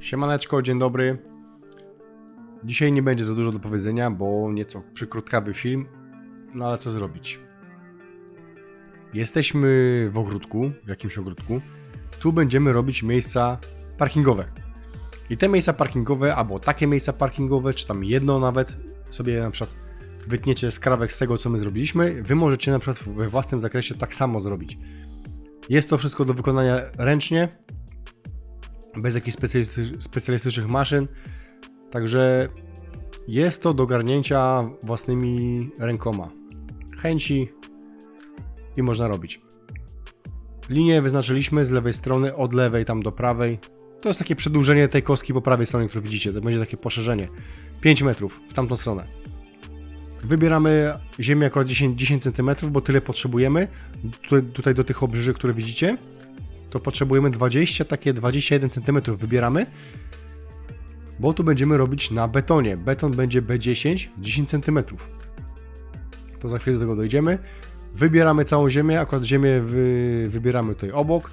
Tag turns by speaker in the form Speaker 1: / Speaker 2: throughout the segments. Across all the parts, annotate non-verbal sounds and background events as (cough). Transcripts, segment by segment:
Speaker 1: Siemaneczko, dzień dobry. Dzisiaj nie będzie za dużo do powiedzenia, bo nieco przykrótkawy film, no ale co zrobić? Jesteśmy w ogródku, w jakimś ogródku. Tu będziemy robić miejsca parkingowe. I te miejsca parkingowe, albo takie miejsca parkingowe, czy tam jedno nawet, sobie na przykład wytniecie skrawek z tego, co my zrobiliśmy. Wy możecie na przykład we własnym zakresie tak samo zrobić. Jest to wszystko do wykonania ręcznie, bez jakichś specjalisty- specjalistycznych maszyn. Także jest to do garnięcia własnymi rękoma. Chęci i można robić. Linię wyznaczyliśmy z lewej strony, od lewej tam do prawej. To jest takie przedłużenie tej kostki po prawej stronie, które widzicie. To będzie takie poszerzenie. 5 metrów w tamtą stronę. Wybieramy ziemię akurat 10, 10 cm, bo tyle potrzebujemy. Tutaj, tutaj do tych obrzeży, które widzicie to potrzebujemy 20, takie 21 cm wybieramy, bo tu będziemy robić na betonie. Beton będzie B10, 10 cm. To za chwilę do tego dojdziemy. Wybieramy całą ziemię, akurat ziemię wy, wybieramy tutaj obok.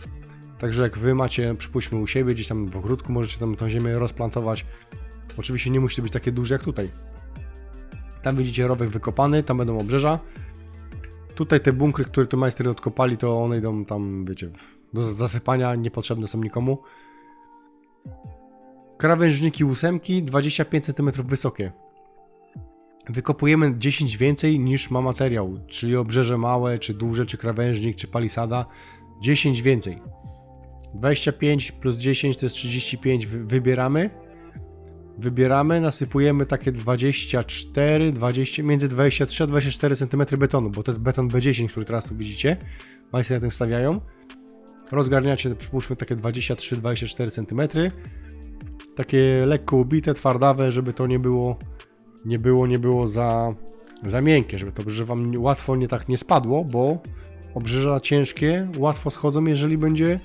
Speaker 1: Także jak wy macie, przypuśćmy u siebie, gdzieś tam w ogródku, możecie tam tą ziemię rozplantować. Oczywiście nie musi być takie duże jak tutaj. Tam widzicie rowek wykopany, tam będą obrzeża. Tutaj te bunkry, które tu majstry odkopali, to one idą tam, wiecie, do zasypania, niepotrzebne są nikomu. Krawężniki ósemki, 25 cm wysokie. Wykopujemy 10 więcej niż ma materiał, czyli obrzeże małe, czy duże, czy krawężnik, czy palisada. 10 więcej. 25 plus 10 to jest 35, wy- wybieramy. Wybieramy, nasypujemy takie 24, 20, między 23 a 24 cm betonu, bo to jest beton B10, który teraz tu widzicie. Majstry na tym stawiają. Rozgarniacie, przypuśćmy, takie 23-24 cm. Takie lekko ubite, twardawe, żeby to nie było, nie było, nie było za, za miękkie, żeby to obrzeże wam łatwo nie tak nie spadło, bo obrzeża ciężkie łatwo schodzą, jeżeli będzie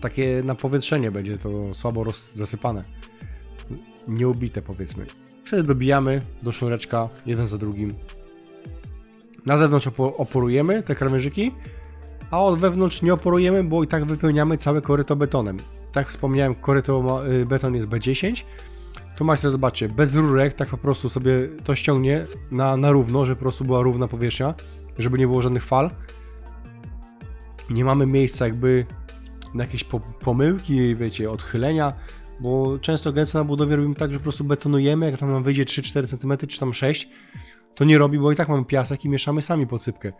Speaker 1: takie na powietrzenie, będzie to słabo roz, zasypane. Nieubite powiedzmy. Wtedy dobijamy do sznureczka, jeden za drugim. Na zewnątrz opo- oporujemy te krawężyki, a od wewnątrz nie oporujemy, bo i tak wypełniamy całe koryto betonem. Tak wspomniałem, koryto y, beton jest B10. Tu macie, zobaczcie, bez rurek, tak po prostu sobie to ściągnie na, na równo, żeby po prostu była równa powierzchnia, żeby nie było żadnych fal. Nie mamy miejsca jakby na jakieś po, pomyłki, wiecie, odchylenia, bo często gęsto na budowie robimy tak, że po prostu betonujemy, jak tam nam wyjdzie 3-4 cm, czy tam 6, to nie robi, bo i tak mamy piasek i mieszamy sami podsypkę.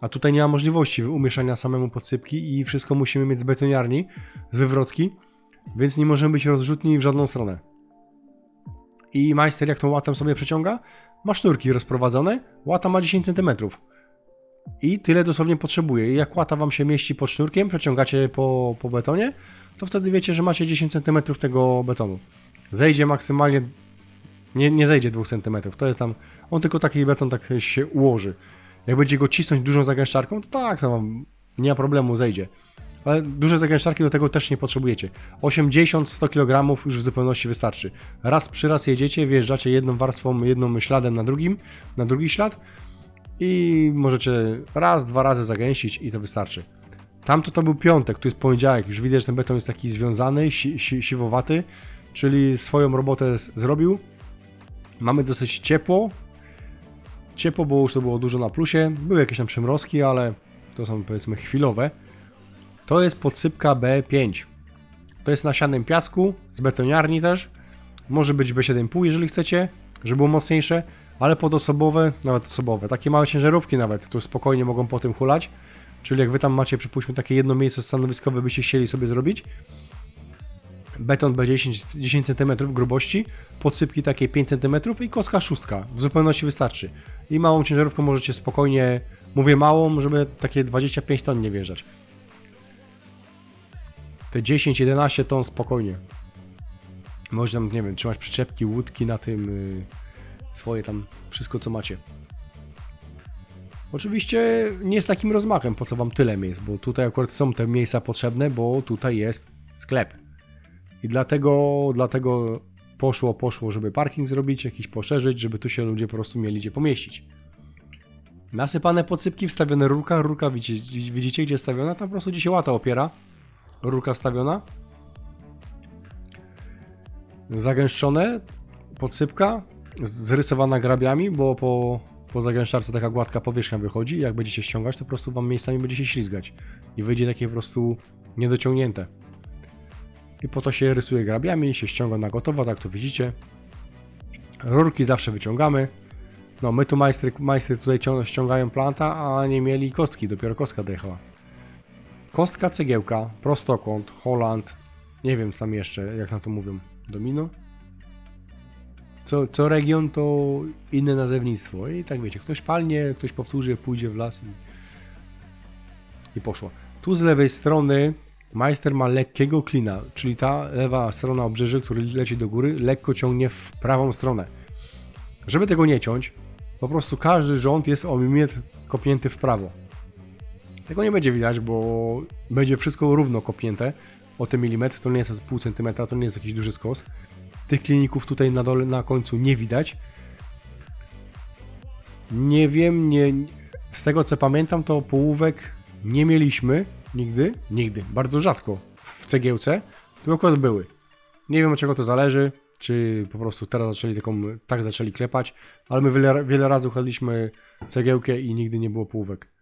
Speaker 1: A tutaj nie ma możliwości umieszania samemu podsypki i wszystko musimy mieć z betoniarni, z wywrotki, więc nie możemy być rozrzutni w żadną stronę. I majster jak tą łatę sobie przeciąga, ma sznurki rozprowadzone, łata ma 10 cm. I tyle dosłownie potrzebuje. I jak łata wam się mieści pod sznurkiem, przeciągacie po, po betonie, to wtedy wiecie, że macie 10 cm tego betonu. Zejdzie maksymalnie, nie, nie zejdzie 2 cm, to jest tam, on tylko taki beton tak się ułoży. Jak będzie go cisnąć dużą zagęszczarką, to tak, to nie ma problemu, zejdzie. Ale duże zagęszczarki do tego też nie potrzebujecie. 80-100 kg już w zupełności wystarczy. Raz przy raz jedziecie, wjeżdżacie jedną warstwą, jednym śladem na drugim, na drugi ślad i możecie raz, dwa razy zagęścić i to wystarczy. Tamto to był piątek, tu jest poniedziałek, już widać, że ten beton jest taki związany, si, si, siwowaty, czyli swoją robotę zrobił. Mamy dosyć ciepło, ciepło, bo już to było dużo na plusie. Były jakieś tam przymrozki, ale to są powiedzmy chwilowe. To jest podsypka B5. To jest na sianym piasku, z betoniarni też. Może być B7,5 jeżeli chcecie, żeby było mocniejsze, ale podosobowe, nawet osobowe. Takie małe ciężarówki nawet, tu spokojnie mogą po tym hulać. Czyli jak wy tam macie, przypuśćmy, takie jedno miejsce stanowiskowe, byście chcieli sobie zrobić. Beton B10 10 cm grubości, podsypki takie 5 cm i kostka szóstka. W zupełności wystarczy. I małą ciężarówką możecie spokojnie, mówię małą, żeby takie 25 ton nie wjeżdżać. Te 10-11 ton spokojnie. Można nie wiem, trzymać przyczepki, łódki na tym, y, swoje tam, wszystko co macie. Oczywiście nie z takim rozmachem, po co wam tyle miejsc, bo tutaj akurat są te miejsca potrzebne, bo tutaj jest sklep. I dlatego, dlatego poszło, poszło, żeby parking zrobić, jakiś poszerzyć, żeby tu się ludzie po prostu mieli gdzie pomieścić. Nasypane podsypki, wstawione rurka, rurka widzicie, widzicie gdzie jest stawiona, tam po prostu gdzie się łata opiera. Rurka wstawiona. zagęszczone, podsypka, zrysowana grabiami, bo po, po zagęszczarce taka gładka powierzchnia wychodzi. Jak będziecie ściągać, to po prostu wam miejscami będzie się ślizgać. I wyjdzie takie po prostu niedociągnięte. I po to się rysuje grabiami, się ściąga na gotowo, tak to widzicie. Rurki zawsze wyciągamy. No, my tu majstry, majstry tutaj cią- ściągają planta, a nie mieli kostki, dopiero kostka dojechała. Kostka, cegiełka, prostokąt, Holland, nie wiem co tam jeszcze, jak na to mówią, domino. Co, co region to inne nazewnictwo i tak wiecie, ktoś palnie, ktoś powtórzy, pójdzie w las i, i poszło. Tu z lewej strony majster ma lekkiego klina, czyli ta lewa strona obrzeży, który leci do góry, lekko ciągnie w prawą stronę. Żeby tego nie ciąć, po prostu każdy rząd jest o milimetr kopnięty w prawo. Tego nie będzie widać, bo będzie wszystko równo kopnięte o ten milimetr, to nie jest pół centymetra, to nie jest jakiś duży skos. Tych kliników tutaj na dole, na końcu nie widać. Nie wiem, nie, z tego co pamiętam, to połówek nie mieliśmy nigdy, nigdy, bardzo rzadko w cegiełce, tylko były. Nie wiem od czego to zależy, czy po prostu teraz zaczęli taką, tak zaczęli klepać, ale my wiele, wiele razy uchyliliśmy cegiełkę i nigdy nie było połówek.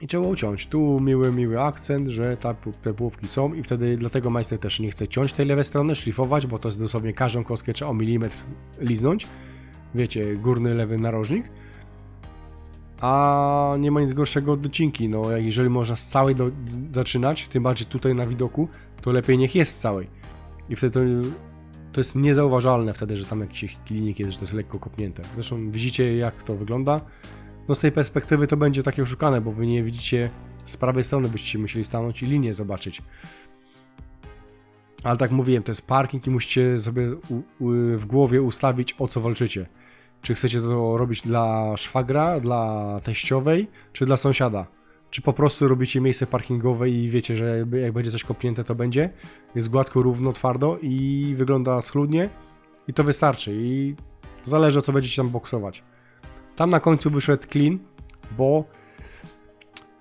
Speaker 1: I trzeba uciąć. Tu miły, miły akcent, że ta, te połówki są i wtedy dlatego majster też nie chce ciąć tej lewej strony, szlifować, bo to jest dosłownie każdą kostkę trzeba o milimetr liznąć. Wiecie, górny, lewy narożnik. A nie ma nic gorszego od docinki. No, jeżeli można z całej do, zaczynać, tym bardziej tutaj na widoku, to lepiej niech jest z całej. I wtedy to, to jest niezauważalne wtedy, że tam jakiś klinik jest, że to jest lekko kopnięte. Zresztą widzicie jak to wygląda. No z tej perspektywy to będzie takie oszukane, bo wy nie widzicie z prawej strony, byście musieli stanąć i linię zobaczyć. Ale tak mówiłem, to jest parking i musicie sobie w głowie ustawić o co walczycie. Czy chcecie to robić dla szwagra, dla teściowej, czy dla sąsiada? Czy po prostu robicie miejsce parkingowe i wiecie, że jak będzie coś kopnięte, to będzie? Jest gładko, równo, twardo i wygląda schludnie i to wystarczy. I zależy o co będziecie tam boksować. Tam na końcu wyszedł clean, bo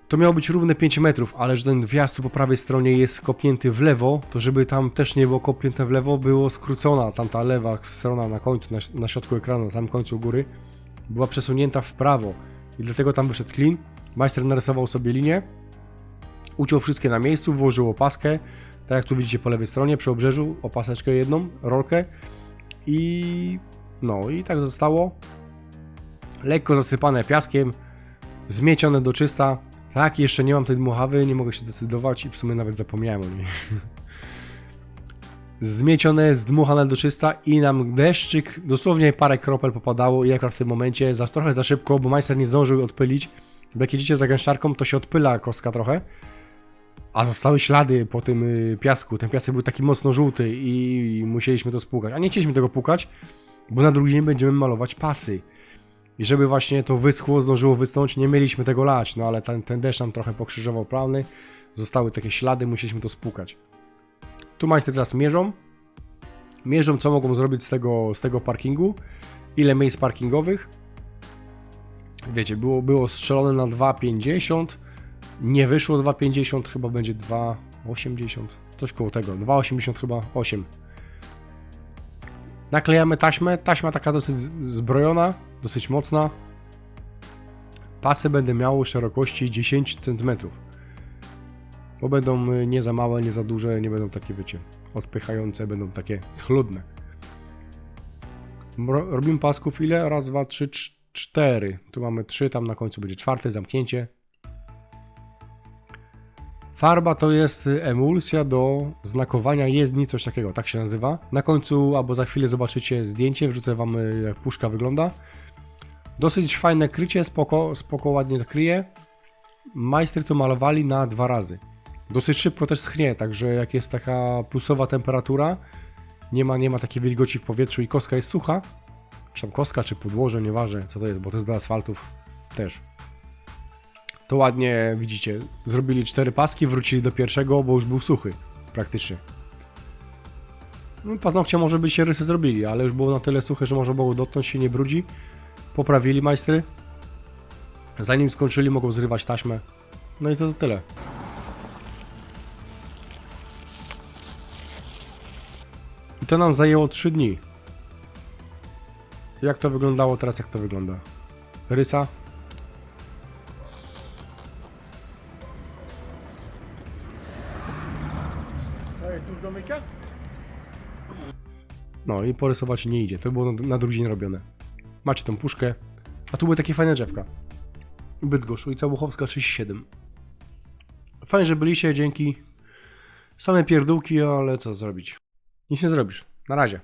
Speaker 1: to miało być równe 5 metrów, ale że ten wjazd po prawej stronie jest kopnięty w lewo, to żeby tam też nie było kopnięte w lewo, było skrócona tamta lewa strona na końcu, na, na środku ekranu, na samym końcu góry, była przesunięta w prawo i dlatego tam wyszedł clean. Majster narysował sobie linię, uciął wszystkie na miejscu, włożył opaskę, tak jak tu widzicie po lewej stronie, przy obrzeżu, opaseczkę jedną, rolkę i no i tak zostało lekko zasypane piaskiem, zmiecione do czysta. Tak, jeszcze nie mam tej dmuchawy, nie mogę się zdecydować i w sumie nawet zapomniałem o niej. (laughs) Zmiecione, zdmuchane do czysta i nam deszczyk, dosłownie parę kropel popadało i akurat w tym momencie za, trochę za szybko, bo majster nie zdążył odpylić. Bo jak jedziecie za gęszczarką, to się odpyla kostka trochę. A zostały ślady po tym y, piasku. Ten piasek był taki mocno żółty i musieliśmy to spłukać. A nie chcieliśmy tego pukać, bo na drugi dzień będziemy malować pasy. I żeby właśnie to wyschło, zdążyło wysnąć, nie mieliśmy tego lać, no ale ten, ten deszcz nam trochę pokrzyżował plany, zostały takie ślady, musieliśmy to spłukać. Tu majstry teraz mierzą, mierzą co mogą zrobić z tego, z tego parkingu, ile miejsc parkingowych. Wiecie, było, było strzelone na 2,50, nie wyszło 2,50, chyba będzie 2,80, coś koło tego, 2,80 chyba 8. Naklejamy taśmę, taśma taka dosyć zbrojona, dosyć mocna. Pasy będę miały szerokości 10 cm. Bo będą y, nie za małe, nie za duże, nie będą takie, wiecie, odpychające, będą takie schludne. Ro- Robimy pasków ile? Raz, dwa, trzy, cz- cztery. Tu mamy trzy, tam na końcu będzie czwarte, zamknięcie. Farba to jest y, emulsja do znakowania jezdni, coś takiego, tak się nazywa. Na końcu albo za chwilę zobaczycie zdjęcie, wrzucę wam y, jak puszka wygląda. Dosyć fajne krycie, spoko, spoko ładnie to kryje. Majstry to malowali na dwa razy. Dosyć szybko też schnie, także jak jest taka plusowa temperatura, nie ma, nie ma takiej wilgoci w powietrzu i kostka jest sucha, czy tam kostka, czy podłoże, nieważne co to jest, bo to jest do asfaltów też. To ładnie widzicie, zrobili cztery paski, wrócili do pierwszego, bo już był suchy praktycznie. No, paznokcie może by się rysy zrobili, ale już było na tyle suche, że można było dotknąć się nie brudzi. Poprawili majstry. Zanim skończyli, mogą zrywać taśmę. No i to, to tyle. I to nam zajęło 3 dni. Jak to wyglądało, teraz jak to wygląda? Rysa. No i porysować nie idzie. To było na, na drugi dzień robione. Macie tą puszkę. A tu były takie fajne drzewka. Bydgoszcz, ulica Łuchowska 37. Fajnie, że byliście, dzięki. Same pierdółki, ale co zrobić? Nic nie zrobisz. Na razie.